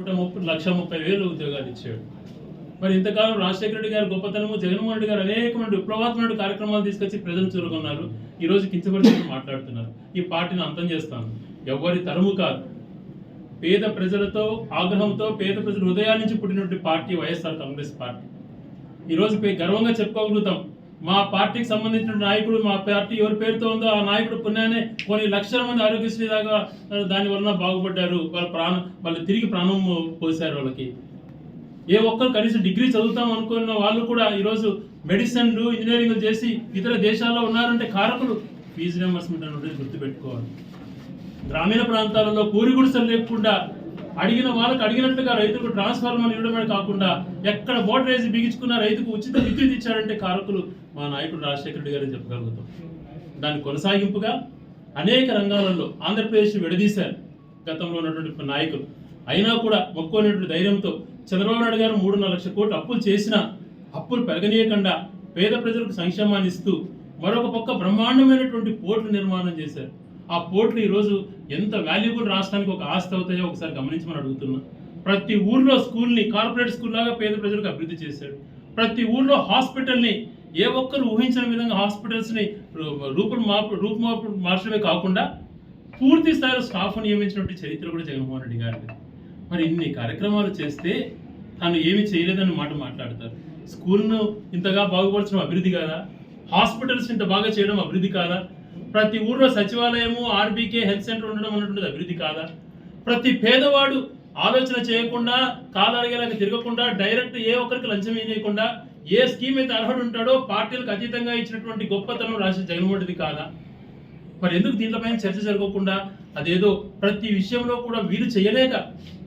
నూట ముప్పై లక్ష ముప్పై వేలు ఉద్యోగాలు ఇచ్చాడు మరి ఇంతకాలం రాజశేఖర రెడ్డి గారు గొప్పతనము జగన్మోహన్ రెడ్డి గారు అనేకమైన విప్లవాత్మక కార్యక్రమాలు తీసుకొచ్చి ప్రజలు చూరుకున్నారు ఈ రోజు కించపరిచి మాట్లాడుతున్నారు. ఈ పార్టీని అంతం చేస్తాను. ఎవరి తరము కాదు. పేద ప్రజలతో ఆగ్రహంతో పేద ప్రజల హృదయాల నుంచి పుట్టినటువంటి పార్టీ వైఎస్ఆర్ కాంగ్రెస్ పార్టీ. ఈరోజు పే- గర్వంగా చెప్పుకోగలుగుతాం. మా పార్టీకి సంబంధించిన నాయకుడు మా పార్టీ ఎవరి పేరుతో ఉందో ఆ నాయకుడు పుణ్యానే కొన్ని లక్షల మంది ఆరోగ్యశ్రీ దాకా దాని వలన బాగుపడ్డారు. వాళ్ళ ప్రాణం వాళ్ళు తిరిగి ప్రాణం పోసారు వాళ్ళకి. ఏ ఒక్కరు కనీసం డిగ్రీ చదువుతాం అనుకున్న వాళ్ళు కూడా ఈరోజు మెడిసిన్లు ఇంజనీరింగ్ చేసి ఇతర దేశాల్లో ఉన్నారంటే కారకులు. ఫీజు రియంబర్స్మెంట్ అనేది గుర్తుపెట్టుకోవాలి. గ్రామీణ ప్రాంతాలలో కూరి గుడిసెలు లేకుండా అడిగిన వాళ్ళకి అడిగినట్టుగా రైతులకు ట్రాన్స్ఫార్మర్లు ఇవ్వడమే కాకుండా ఎక్కడ ఓటర్ వేసి బిగించుకున్న రైతుకు ఉచిత విద్యుత్ ఇచ్చారంటే కారకులు మా నాయకుడు రాజశేఖర రెడ్డి గారని చెప్పగలుగుతాం. దాని కొనసాగింపుగా అనేక రంగాలలో ఆంధ్రప్రదేశ్ విడదీశారు గతంలో ఉన్నటువంటి నాయకులు. అయినా కూడా మొక్కునేటువంటి ధైర్యంతో చంద్రబాబు నాయుడు గారు మూడున్నర లక్షల కోట్లు అప్పులు చేసినా అప్పులు పెరగనీయకుండా పేద ప్రజలకు సంక్షేమాన్ని ఇస్తూ మరొక పక్క బ్రహ్మాండమైనటువంటి పోర్టు నిర్మాణం చేశారు. ఆ పోర్ట్లు ఈరోజు ఎంత వాల్యుబుల్ రాష్ట్రానికి ఒక ఆస్తి అవుతాయో ఒకసారి గమనించమని అడుగుతున్నా. ప్రతి ఊర్లో స్కూల్ని కార్పొరేట్ స్కూల్ లాగా పేద ప్రజలకు అభివృద్ధి చేశాడు. ప్రతి ఊర్లో హాస్పిటల్ని ఏ ఒక్కరు ఊహించిన విధంగా హాస్పిటల్స్ని రూపులు మార్పు రూపుమార్పు మార్చడమే కాకుండా పూర్తి స్థాయిలో స్టాఫ్ నియమించినటువంటి చరిత్ర కూడా జగన్మోహన్ రెడ్డి గారిది. మరి ఇన్ని కార్యక్రమాలు చేస్తే తాను ఏమి చేయలేదని మాట మాట్లాడతారు. స్కూల్ను ఇంతగా బాగుపరచడం అభివృద్ధి కాదా? హాస్పిటల్స్ ఇంత బాగా చేయడం అభివృద్ధి కాదా? ప్రతి ఊర్లో సచివాలయము ఆర్బీకే హెల్త్ సెంటర్ ఉండడం అన్నటువంటిది అభివృద్ధి కాదా? ప్రతి పేదవాడు ఆలోచన చేయకుండా కాలరిగేలాగా తిరగకుండా డైరెక్ట్ ఏ ఒక్కరికి లంచం వేయకుండా ఏ స్కీమ్ అయితే అర్హుడు ఉంటాడో పార్టీలకు అతీతంగా ఇచ్చినటువంటి గొప్పతనం రాసిన జగన్మోహన్ కాదా? మరి ఎందుకు దీనిపైన చర్చ జరగకుండా అదేదో ప్రతి విషయంలో కూడా వీరు చేయలేక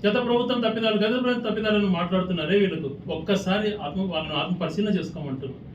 గత ప్రభుత్వం తప్పిదాలు గత ప్రభుత్వం తప్పిదాలను మాట్లాడుతున్నారే వీళ్ళకు? ఒక్కసారి ఆత్మ వాళ్ళను ఆత్మ పరిశీలన చేసుకోమంటున్నారు